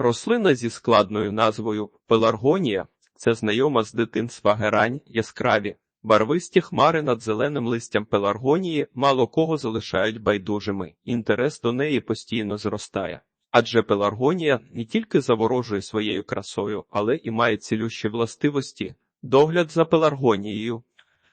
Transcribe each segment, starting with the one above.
Рослина зі складною назвою пеларгонія це знайома з дитинства герань, яскраві, барвисті хмари над зеленим листям пеларгонії мало кого залишають байдужими. Інтерес до неї постійно зростає. Адже пеларгонія не тільки заворожує своєю красою, але і має цілющі властивості. Догляд за пеларгонією.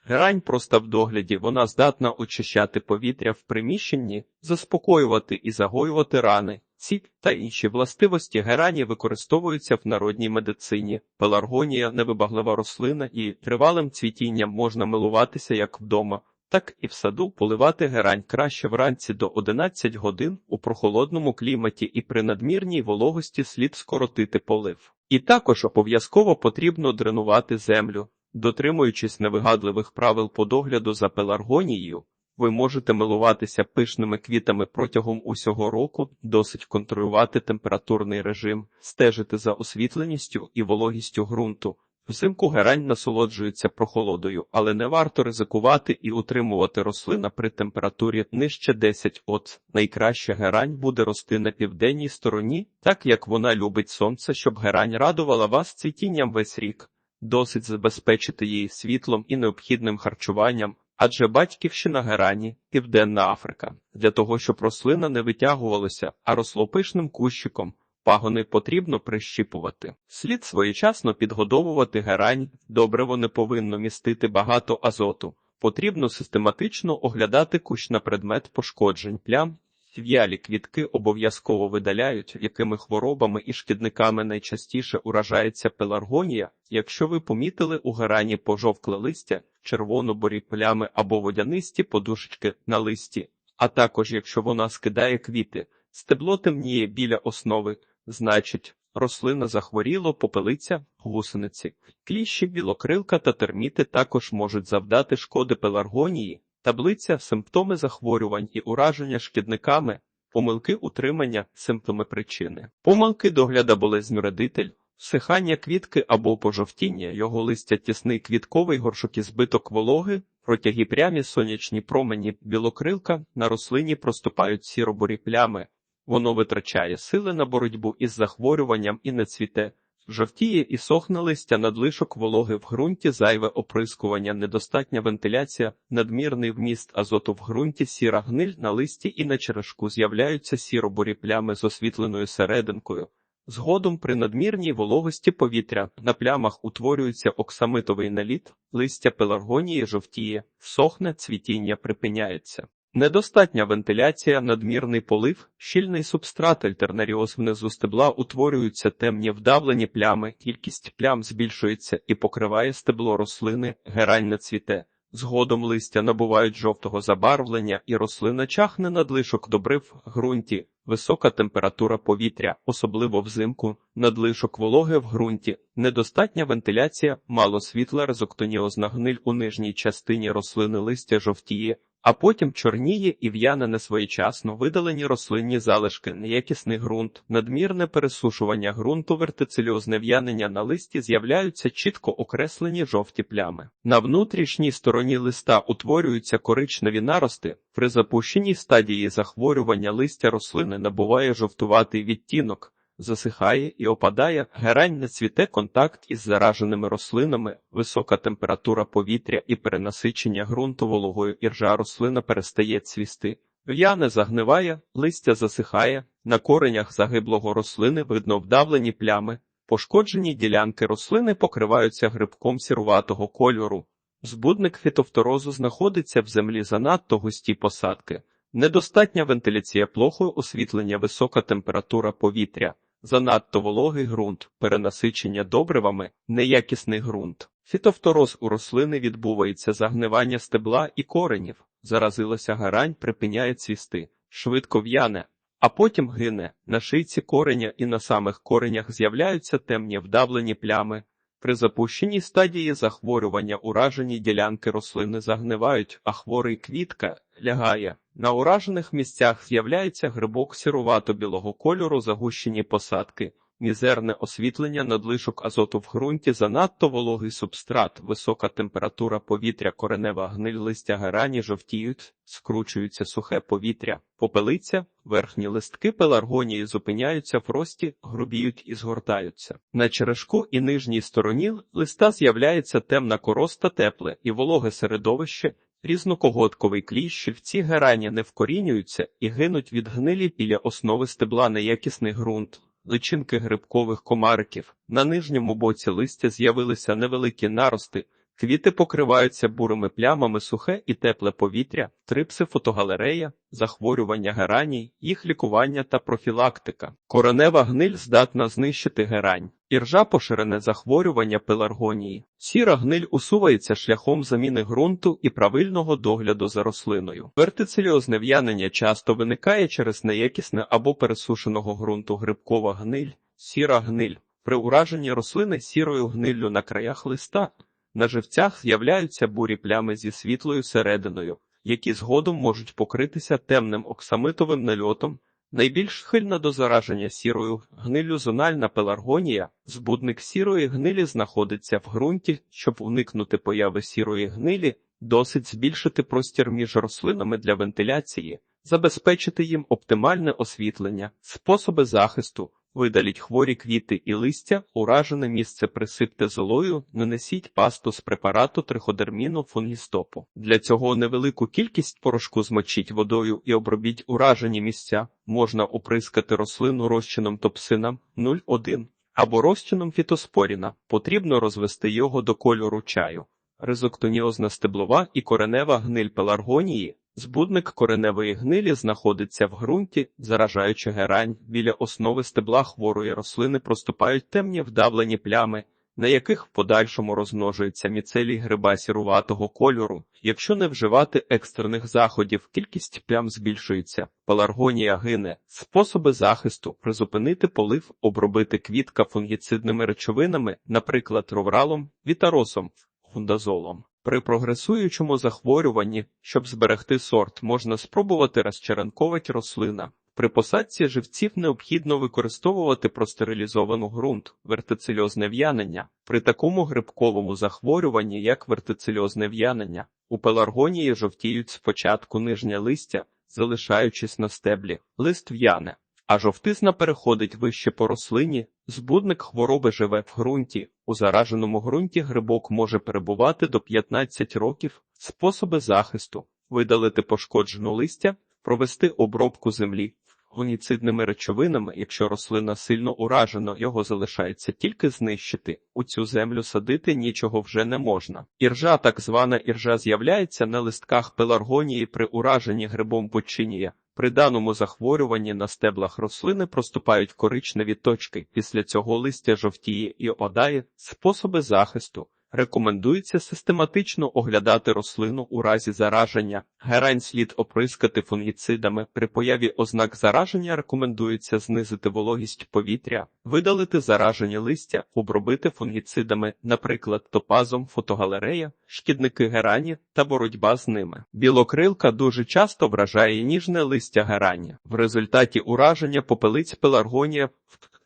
Герань просто в догляді, вона здатна очищати повітря в приміщенні, заспокоювати і загоювати рани. Ці та інші властивості герані використовуються в народній медицині. Пеларгонія невибаглива рослина і тривалим цвітінням можна милуватися як вдома, так і в саду поливати герань краще вранці до 11 годин у прохолодному кліматі і при надмірній вологості слід скоротити полив. І також обов'язково потрібно дренувати землю. Дотримуючись невигадливих правил по догляду за пеларгонією, ви можете милуватися пишними квітами протягом усього року, досить контролювати температурний режим, стежити за освітленістю і вологістю ґрунту. Взимку герань насолоджується прохолодою, але не варто ризикувати і утримувати рослина при температурі нижче 10 от. Найкраще герань буде рости на південній стороні, так як вона любить сонце, щоб герань радувала вас цвітінням весь рік. Досить забезпечити її світлом і необхідним харчуванням, адже батьківщина герані – Південна Африка. Для того, щоб рослина не витягувалася, а росло пишним кущиком, пагони потрібно прищіпувати. Слід своєчасно підгодовувати герань, добриво не повинно містити багато азоту. Потрібно систематично оглядати кущ на предмет пошкоджень плям. В'ялі квітки обов'язково видаляють, якими хворобами і шкідниками найчастіше уражається пеларгонія. Якщо ви помітили у герані пожовкле листя, червоно-борі плями або водянисті подушечки на листі, а також якщо вона скидає квіти, стебло темніє біля основи, значить, рослина захворіло, попелиця, гусениці, кліщі, білокрилка та терміти також можуть завдати шкоди пеларгонії. Таблиця симптоми захворювань і ураження шкідниками, помилки утримання, симптоми причини, помилки догляда болезню родитель, всихання квітки або пожовтіння, його листя тісний квітковий горшок і збиток вологи, протяги прямі сонячні промені, білокрилка, на рослині проступають сіробурі плями, воно витрачає сили на боротьбу із захворюванням і не цвіте. Жовтіє і сохне листя, надлишок вологи в ґрунті, зайве оприскування, недостатня вентиляція, надмірний вміст азоту в ґрунті, сіра гниль на листі і на черешку з'являються сіро-бурі плями з освітленою серединкою. Згодом при надмірній вологості повітря на плямах утворюється оксамитовий наліт, листя пеларгонії жовтіє, сохне, цвітіння припиняється. Недостатня вентиляція, надмірний полив, щільний субстрат, альтернаріоз внизу стебла утворюються темні вдавлені плями, кількість плям збільшується і покриває стебло рослини, герань не цвіте. Згодом листя набувають жовтого забарвлення і рослина чахне надлишок добрив в ґрунті, висока температура повітря, особливо взимку, надлишок вологи в ґрунті, недостатня вентиляція, мало світла, резоктоніозна гниль у нижній частині рослини листя жовтіє, а потім чорніє і в'яне несвоєчасно видалені рослинні залишки, неякісний ґрунт, надмірне пересушування ґрунту, вертицельозне в'янення на листі з'являються чітко окреслені жовті плями. На внутрішній стороні листа утворюються коричневі нарости. При запущеній стадії захворювання листя рослини набуває жовтуватий відтінок засихає і опадає, герань не цвіте контакт із зараженими рослинами, висока температура повітря і перенасичення ґрунту вологою іржа рослина перестає цвісти. В'яне загниває, листя засихає, на коренях загиблого рослини видно вдавлені плями, пошкоджені ділянки рослини покриваються грибком сіруватого кольору. Збудник фітофторозу знаходиться в землі занадто густі посадки, недостатня вентиляція плохо освітлення, висока температура повітря занадто вологий ґрунт, перенасичення добривами, неякісний ґрунт. Фітофтороз у рослини відбувається загнивання стебла і коренів, заразилася гарань, припиняє цвісти, швидко в'яне, а потім гине. На шийці кореня і на самих коренях з'являються темні вдавлені плями. При запущеній стадії захворювання уражені ділянки рослини загнивають, а хворий квітка лягає. На уражених місцях з'являється грибок сірувато білого кольору, загущені посадки. Мізерне освітлення надлишок азоту в ґрунті, занадто вологий субстрат, висока температура повітря, коренева гниль листя герані жовтіють, скручується сухе повітря, попелиця, верхні листки пеларгонії зупиняються в рості, грубіють і згортаються. На черешку і нижній стороні листа з'являється темна короста, тепле і вологе середовище, Різнокогодковий кліщ, ці герані не вкорінюються і гинуть від гнилі біля основи стебла неякісний ґрунт, личинки грибкових комариків. На нижньому боці листя з'явилися невеликі нарости, квіти покриваються бурими плямами, сухе і тепле повітря, трипси фотогалерея, захворювання гераній, їх лікування та профілактика. Коронева гниль здатна знищити герань. Іржа поширене захворювання пеларгонії. Сіра гниль усувається шляхом заміни ґрунту і правильного догляду за рослиною. Вертицельозне в'янення часто виникає через неякісне або пересушеного ґрунту грибкова гниль, сіра гниль. При ураженні рослини сірою гниллю на краях листа на живцях з'являються бурі плями зі світлою серединою, які згодом можуть покритися темним оксамитовим нальотом. Найбільш схильна до зараження сірою гниллю зональна пеларгонія, збудник сірої гнилі знаходиться в ґрунті, щоб уникнути появи сірої гнилі, досить збільшити простір між рослинами для вентиляції, забезпечити їм оптимальне освітлення, способи захисту, видаліть хворі квіти і листя, уражене місце присипте золою, нанесіть пасту з препарату триходерміну фунгістопу. Для цього невелику кількість порошку змочіть водою і обробіть уражені місця. Можна оприскати рослину розчином топсина 0,1 або розчином фітоспоріна. Потрібно розвести його до кольору чаю. Резоктоніозна стеблова і коренева гниль пеларгонії Збудник кореневої гнилі знаходиться в ґрунті, заражаючи герань, біля основи стебла хворої рослини проступають темні вдавлені плями, на яких в подальшому розмножується міцелій гриба сіруватого кольору. Якщо не вживати екстрених заходів, кількість плям збільшується, паларгонія гине, способи захисту призупинити полив, обробити квітка фунгіцидними речовинами, наприклад, ровралом, вітаросом, фундазолом. При прогресуючому захворюванні, щоб зберегти сорт, можна спробувати розчаранковать рослина. При посадці живців необхідно використовувати простерилізовану ґрунт, вертицельозне в'янення. При такому грибковому захворюванні, як вертицельозне в'янення, у пеларгонії жовтіють спочатку нижнє листя, залишаючись на стеблі, лист в'яне, а жовтизна переходить вище по рослині, збудник хвороби живе в ґрунті. У зараженому ґрунті грибок може перебувати до 15 років. Способи захисту видалити пошкоджену листя, провести обробку землі фунгіцидними речовинами, якщо рослина сильно уражена, його залишається тільки знищити. У цю землю садити нічого вже не можна. Іржа, так звана іржа, з'являється на листках пеларгонії при ураженні грибом починія. При даному захворюванні на стеблах рослини проступають коричневі точки. Після цього листя жовтіє і опадає. Способи захисту. Рекомендується систематично оглядати рослину у разі зараження. Герань слід оприскати фунгіцидами. При появі ознак зараження рекомендується знизити вологість повітря, видалити заражені листя, обробити фунгіцидами, наприклад, топазом, фотогалерея, шкідники герані та боротьба з ними. Білокрилка дуже часто вражає ніжне листя герані. В результаті ураження попелиць пеларгонія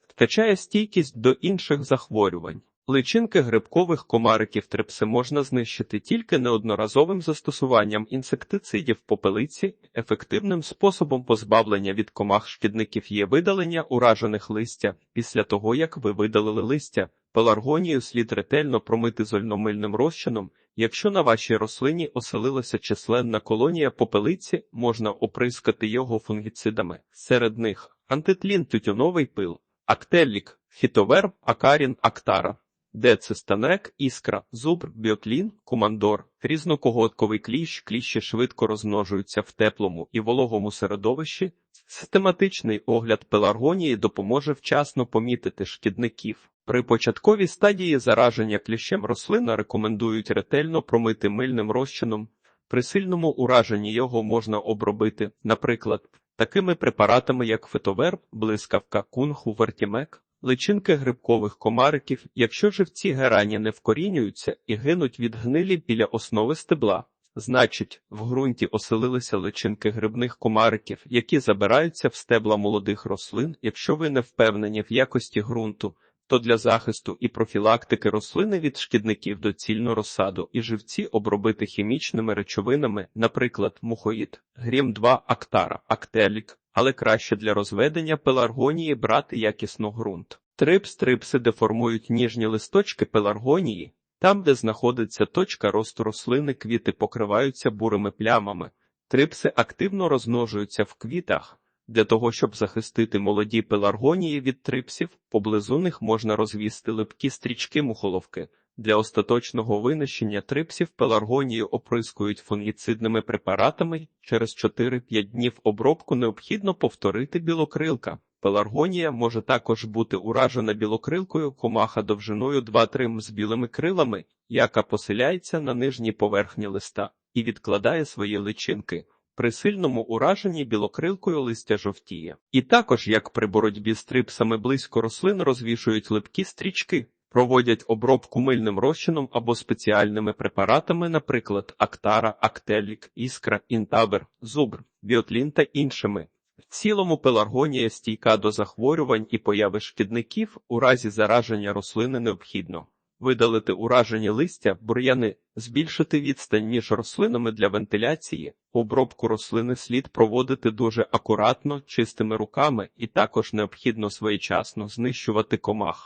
втрачає стійкість до інших захворювань. Личинки грибкових комариків трипси можна знищити тільки неодноразовим застосуванням інсектицидів попелиці, ефективним способом позбавлення від комах шкідників є видалення уражених листя. Після того, як ви видалили листя, пеларгонію слід ретельно промити зольномильним розчином. Якщо на вашій рослині оселилася численна колонія попелиці, можна оприскати його фунгіцидами. Серед них антитлін тютюновий пил, актеллік, хітоверб, акарін, актара. Децестанек, іскра, зубр, біотлін, командор, різнокогодковий кліщ, кліщі швидко розмножуються в теплому і вологому середовищі. Систематичний огляд пеларгонії допоможе вчасно помітити шкідників. При початковій стадії зараження кліщем рослина рекомендують ретельно промити мильним розчином. При сильному ураженні його можна обробити, наприклад, такими препаратами, як фитоверб, блискавка, кунгу, вертімек. Личинки грибкових комариків, якщо живці герані не вкорінюються і гинуть від гнилі біля основи стебла, Значить, в ґрунті оселилися личинки грибних комариків, які забираються в стебла молодих рослин. Якщо ви не впевнені в якості ґрунту, то для захисту і профілактики рослини від шкідників доцільно розсаду і живці обробити хімічними речовинами, наприклад, мухоїд, грім 2 актара, актелік, але краще для розведення пеларгонії брати якісно ґрунт. Трипс-трипси деформують ніжні листочки пеларгонії, там, де знаходиться точка росту рослини, квіти покриваються бурими плямами. Трипси активно розмножуються в квітах. Для того, щоб захистити молоді пеларгонії від трипсів, поблизу них можна розвісти липкі стрічки мухоловки. Для остаточного винищення трипсів пеларгонію оприскують фунгіцидними препаратами. Через 4-5 днів обробку необхідно повторити білокрилка. Пеларгонія може також бути уражена білокрилкою комаха довжиною 2-3 м з білими крилами, яка поселяється на нижній поверхні листа і відкладає свої личинки. При сильному ураженні білокрилкою листя жовтіє. І також, як при боротьбі з трипсами близько рослин розвішують липкі стрічки, проводять обробку мильним розчином або спеціальними препаратами, наприклад, актара, актелік, іскра, інтабер, зубр, біотлін та іншими. В цілому пеларгонія стійка до захворювань і появи шкідників у разі зараження рослини необхідно. Видалити уражені листя, бур'яни, збільшити відстань між рослинами для вентиляції, обробку рослини слід проводити дуже акуратно, чистими руками і також необхідно своєчасно знищувати комах.